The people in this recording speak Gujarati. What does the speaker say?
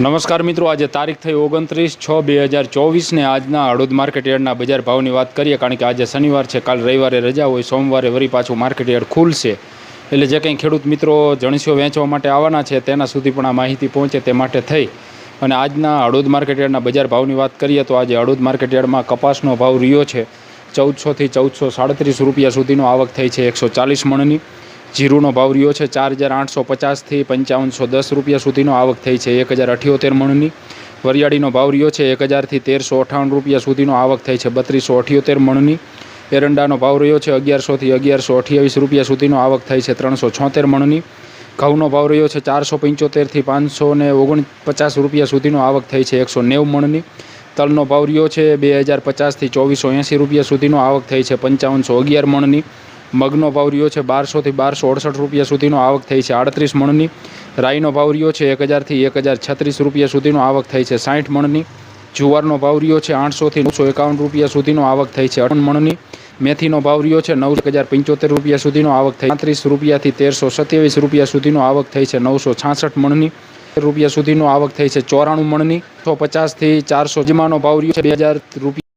નમસ્કાર મિત્રો, આજે તારીખ થઈ ઓગણત્રીસ છ બે હજાર ચોવીસને આજના હળોદ માર્કેટયાર્ડના બજાર ભાવની વાત કરીએ, કારણ કે આજે શનિવાર છે, કાલ રવિવારે રજા હોય, સોમવારે વરી પાછું માર્કેટયાર્ડ ખુલશે. એટલે જે કંઈ ખેડૂત મિત્રો જણસીઓ વેચવા માટે આવવાના છે, તેના સુધી પણ આ માહિતી પહોંચે તે માટે થઈ. અને આજના હળોદ માર્કેટયાર્ડના બજાર ભાવની વાત કરીએ, તો આજે હળોદ માર્કેટયાર્ડમાં કપાસનો ભાવ રહ્યો છે, ચૌદસોથી ચૌદસો સાડત્રીસ રૂપિયા સુધીનો આવક થઈ છે, એકસો ચાલીસ મણની. જીરુનો ભાવ રહ્યો છે ચાર હજાર આઠસો પચાસથી પંચાવનસો દસ રૂપિયા સુધીનો આવક થઈ છે. એક હજાર અઠ્યોતેર મણની વરિયાળીનો ભાવ રહ્યો છે. એક હજારથી તેરસો અઠાવન રૂપિયા સુધીનો આવક થઈ છે. બત્રીસો અઠ્યોતેર મણની એરંડાનો ભાવ રહ્યો છે. અગિયારસોથી અગિયારસો અઠ્યાવીસ રૂપિયા સુધીનો આવક થઈ છે. ત્રણસો છોતેર મણની ઘઉંનો ભાવ રહ્યો છે. ચારસો પંચોતેરથી પાંચસો ને ઓગણપચાસ રૂપિયા સુધીનો આવક થઈ છે. એકસો નેવું મણની તલનો ભાવ રહ્યો છે. બે હજાર પચાસથી ચોવીસો એંસી રૂપિયા સુધીનો આવક થઈ છે. પંચાવનસો અગિયાર મણની મગનો ભાવ રહ્યો છે બારસોથી બારસો અડસઠ રૂપિયા સુધીનો આવક થઈ છે. આડત્રીસ મણની રાઈનો ભાવ રહ્યો છે એક હજારથી એક હજાર છત્રીસ રૂપિયા સુધીનો આવક થઈ છે. સાઠ મણની જુવારનો ભાવ રહ્યો છે આઠસોથી નવસો એકાવન રૂપિયા સુધીનો આવક થઈ છે. અઠન મણની મેથીનો ભાવ રહ્યો છે નવ હજાર પંચોતેર રૂપિયા સુધીનો આવક થઈ પાંત્રીસ રૂપિયાથી તેરસો સત્યાવીસ રૂપિયા સુધીનો આવક થઈ છે. નવસો છાસઠ મણની રૂપિયા સુધીનો આવક થઈ છે. ચોરાણું મણની સો પચાસથી ચારસો જીમાનો ભાવ રહ્યો છે. બે હજાર રૂપિયા